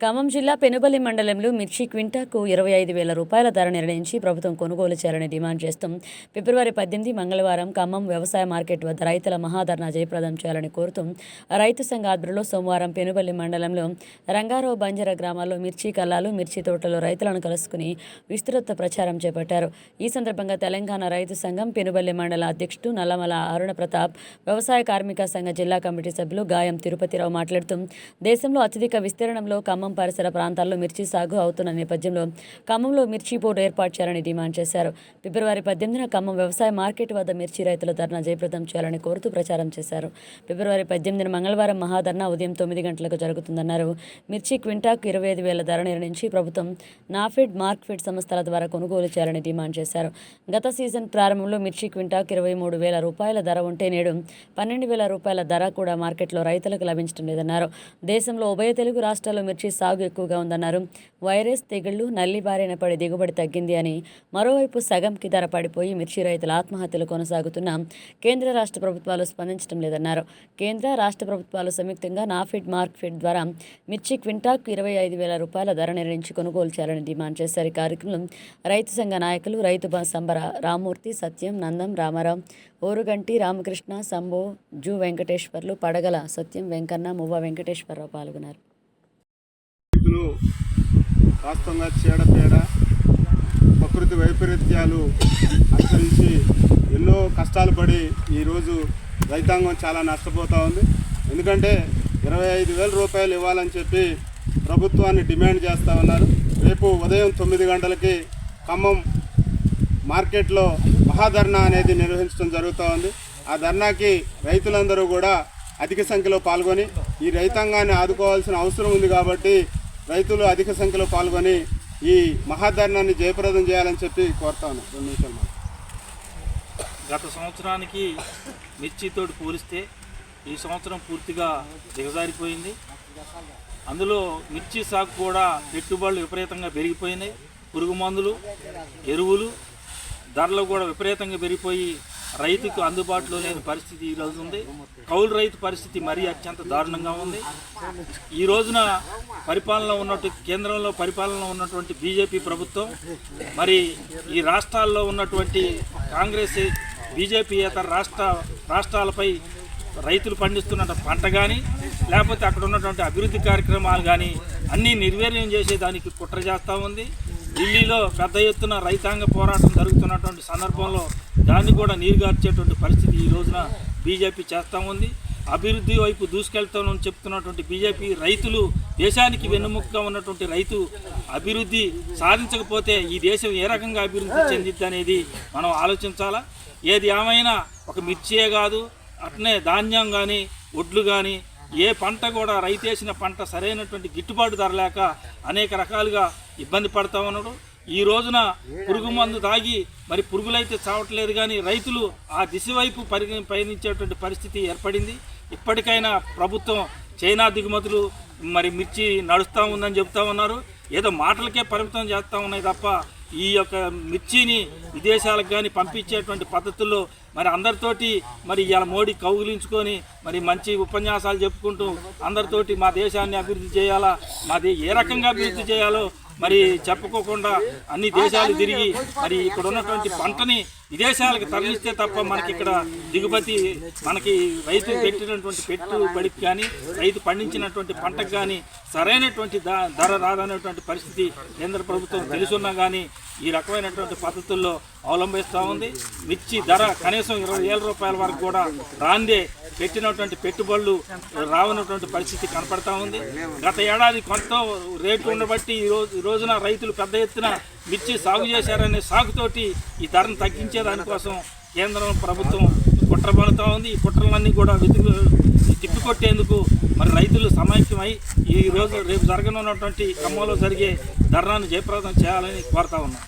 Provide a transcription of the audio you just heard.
ఖమ్మం జిల్లా పెనుబల్లి మండలంలో మిర్చి క్వింటాకు ఇరవై ఐదు వేల రూపాయల ధర నిర్ణయించి ప్రభుత్వం కొనుగోలు చేయాలని డిమాండ్ చేస్తూ. ఫిబ్రవరి పద్దెనిమిది మంగళవారం ఖమ్మం వ్యవసాయ మార్కెట్ వద్ద రైతుల మహాధర్నా జయప్రదం చేయాలని కోరుతూ. రైతు సంఘ ఆధ్వర్యంలో సోమవారం పెనుబల్లి మండలంలో రంగారావు బంజర గ్రామాల్లో మిర్చి కల్లాలు మిర్చి తోటలో రైతులను కలుసుకుని విస్తృత ప్రచారం చేపట్టారు. ఈ సందర్భంగా తెలంగాణ రైతు సంఘం పెనుబల్లి మండల అధ్యక్షుడు నల్లమల అరుణ ప్రతాప్ వ్యవసాయ కార్మిక సంఘ జిల్లా కమిటీ సభ్యులు గాయం తిరుపతిరావు మాట్లాడుతూ దేశంలో అత్యధిక విస్తీర్ణంలో ఖమ్మం పరిసర ప్రాంతాల్లో మిర్చి సాగు అవుతున్న నేపథ్యంలో ఖమ్మంలో మిర్చి బోర్డు ఏర్పాటు చేయాలని డిమాండ్ చేశారు. ఫిబ్రవరి పద్దెనిమిదిన ఖమ్మం వ్యవసాయ మార్కెట్ వద్ద మిర్చి రైతుల ధర్నా జయప్రదం చేయాలని కోరుతూ ప్రచారం చేశారు. ఫిబ్రవరి పద్దెనిమిదిన మంగళవారం మహాధర్నా ఉదయం తొమ్మిది గంటలకు జరుగుతుందన్నారు. మిర్చి క్వింటాకు ఇరవై ఐదు వేల ధర నిర్ణయించి ప్రభుత్వం నాఫెడ్ మార్క్ఫెడ్ సంస్థల ద్వారా కొనుగోలు చేయాలని డిమాండ్ చేశారు. గత సీజన్ ప్రారంభంలో మిర్చి క్వింటాకు ఇరవై మూడు వేల రూపాయల ధర ఉంటే నేడు పన్నెండు వేల రూపాయల ధర కూడా మార్కెట్లో రైతులకు లభించడం లేదన్నారు. దేశంలో ఉభయ తెలుగు రాష్ట్రాల్లో మిర్చి సాగు ఎక్కువగా ఉందన్నారు. వైరస్ తెగుళ్ళు నల్లి బారిన పడి దిగుబడి తగ్గింది అని మరోవైపు సగంకి ధర పడిపోయి మిర్చి రైతుల ఆత్మహత్యలు కొనసాగుతున్న కేంద్ర రాష్ట్ర ప్రభుత్వాలు స్పందించడం లేదన్నారు. కేంద్ర రాష్ట్ర ప్రభుత్వాలు సంయుక్తంగా నాఫిడ్ మార్క్ఫెడ్ ద్వారా మిర్చి క్వింటాకు ఇరవై ఐదు వేల రూపాయల ధర నిర్ణయించి కొనుగోలు చేయాలని డిమాండ్ చేశారు. ఈ కార్యక్రమం రైతు సంఘ నాయకులు రైతు సంబర రామూర్తి సత్యం నందం రామారావు ఓరుగంటి రామకృష్ణ సంభో జు వెంకటేశ్వర్లు పడగల సత్యం వెంకన్న మువ్వ వెంకటేశ్వరరావు పాల్గొన్నారు. వాస్తవంగా చీడపీడ ప్రకృతి వైపరీత్యాలు అనుసరించి ఎన్నో కష్టాలు పడి ఈరోజు రైతాంగం చాలా నష్టపోతూ ఉంది. ఎందుకంటే ఇరవై ఐదు వేల రూపాయలు ఇవ్వాలని చెప్పి ప్రభుత్వాన్ని డిమాండ్ చేస్తూ ఉన్నారు. రేపు ఉదయం తొమ్మిది గంటలకి ఖమ్మం మార్కెట్లో మహాధర్నా అనేది నిర్వహించడం జరుగుతూ ఉంది. ఆ ధర్నాకి రైతులందరూ కూడా అధిక సంఖ్యలో పాల్గొని ఈ రైతాంగాన్ని ఆదుకోవాల్సిన అవసరం ఉంది కాబట్టి రైతులు అధిక సంఖ్యలో పాల్గొని ఈ మహాధర్నాన్ని జయప్రదం చేయాలని చెప్పి కోరుతాను రెండు నిమిషాలు గత సంవత్సరానికి మిర్చితోటి పోలిస్తే ఈ సంవత్సరం పూర్తిగా దిగజారిపోయింది. అందులో మిర్చి సాగు కూడా పెట్టుబడులు విపరీతంగా పెరిగిపోయినాయి. పురుగు మందులు ఎరువులు ధరలు కూడా విపరీతంగా పెరిగిపోయి రైతుకు అందుబాటులో లేని పరిస్థితి ఈరోజు ఉంది. కౌలు రైతు పరిస్థితి మరీ అత్యంత దారుణంగా ఉంది. ఈ రోజున పరిపాలన ఉన్నట్టు కేంద్రంలో పరిపాలన ఉన్నటువంటి బీజేపీ ప్రభుత్వం మరి ఈ రాష్ట్రాల్లో ఉన్నటువంటి కాంగ్రెస్ బీజేపీ ఇతర రాష్ట్ర రాష్ట్రాలపై రైతులు పండిస్తున్న పంట కానీ లేకపోతే అక్కడ ఉన్నటువంటి అభివృద్ధి కార్యక్రమాలు కానీ అన్నీ నిర్వీర్యం చేసేదానికి కుట్ర చేస్తూ ఉంది. ఢిల్లీలో పెద్ద ఎత్తున రైతాంగ పోరాటం జరుగుతున్నటువంటి సందర్భంలో దాన్ని కూడా నీరుగార్చేటువంటి పరిస్థితి ఈ రోజున బీజేపీ చేస్తూ ఉంది. అభివృద్ధి వైపు దూసుకెళ్తామని చెప్తున్నటువంటి బీజేపీ రైతులు దేశానికి వెన్నుముకగా ఉన్నటువంటి రైతు అభివృద్ధి సాధించకపోతే ఈ దేశం ఏ రకంగా అభివృద్ధి చెందిద్ది అనేది మనం ఆలోచించాలా? ఏది ఏమైనా ఒక మిర్చియే కాదు అట్నే ధాన్యం కానీ ఒడ్లు కానీ ఏ పంట కూడా రైతేసిన పంట సరైనటువంటి గిట్టుబాటు ధర లేక అనేక రకాలుగా ఇబ్బంది పడతా ఉన్నాడు. ఈ రోజున పురుగు మందు తాగి మరి పురుగులైతే చావట్లేదు కానీ రైతులు ఆ దిశ వైపు పరి పయనించేటువంటి పరిస్థితి ఏర్పడింది. ఇప్పటికైనా ప్రభుత్వం చైనా దిగుమతులు మరి మిర్చి నడుస్తూ ఉందని చెప్తా ఉన్నారు. ఏదో మాటలకే పరిమితం చేస్తూ ఉన్నాయి తప్ప ఈ యొక్క మిర్చిని విదేశాలకు కానీ పంపించేటువంటి పద్ధతుల్లో మరి అందరితోటి మరి ఇలా మోడీ కౌగిలించుకొని మరి మంచి ఉపన్యాసాలు చెప్పుకుంటూ అందరితోటి మా దేశాన్ని అభివృద్ధి చేయాలా మాది ఏ రకంగా అభివృద్ధి చేయాలో మరి చెప్పుకోకుండా అన్ని దేశాలు తిరిగి మరి ఇక్కడ ఉన్నటువంటి పంటని విదేశాలకు తరలిస్తే తప్ప మనకి ఇక్కడ దిగుబతి మనకి రైతు పెట్టినటువంటి పెట్టుబడికి కానీ రైతు పండించినటువంటి పంటకు కానీ సరైనటువంటి ధర రాదనేటువంటి పరిస్థితి కేంద్ర ప్రభుత్వం తెలుసున్నా కానీ ఈ రకమైనటువంటి పద్ధతుల్లో అవలంబిస్తూ ఉంది. మిర్చి ధర కనీసం ఇరవై వేల రూపాయల వరకు కూడా రాందే పెట్టినటువంటి పెట్టుబడులు రావనటువంటి పరిస్థితి కనపడతా ఉంది. గత ఏడాది కొంత రేటు ఉండబట్టి ఈ రోజు ఈ రోజున రైతులు పెద్ద ఎత్తున మిర్చి సాగు చేశారనే సాగుతోటి ఈ ధరను తగ్గించే దానికోసం కేంద్రం ప్రభుత్వం కుట్ర పడుతూ ఉంది. ఈ కుట్రలన్నీ కూడా వెతుకు తిప్పికొట్టేందుకు మరి రైతులు సమైక్యమై ఈ రోజు రేపు జరగనున్నటువంటి ఖమ్మంలో జరిగే ధర్నాను జయప్రదం చేయాలని కోరుతా ఉన్నాం.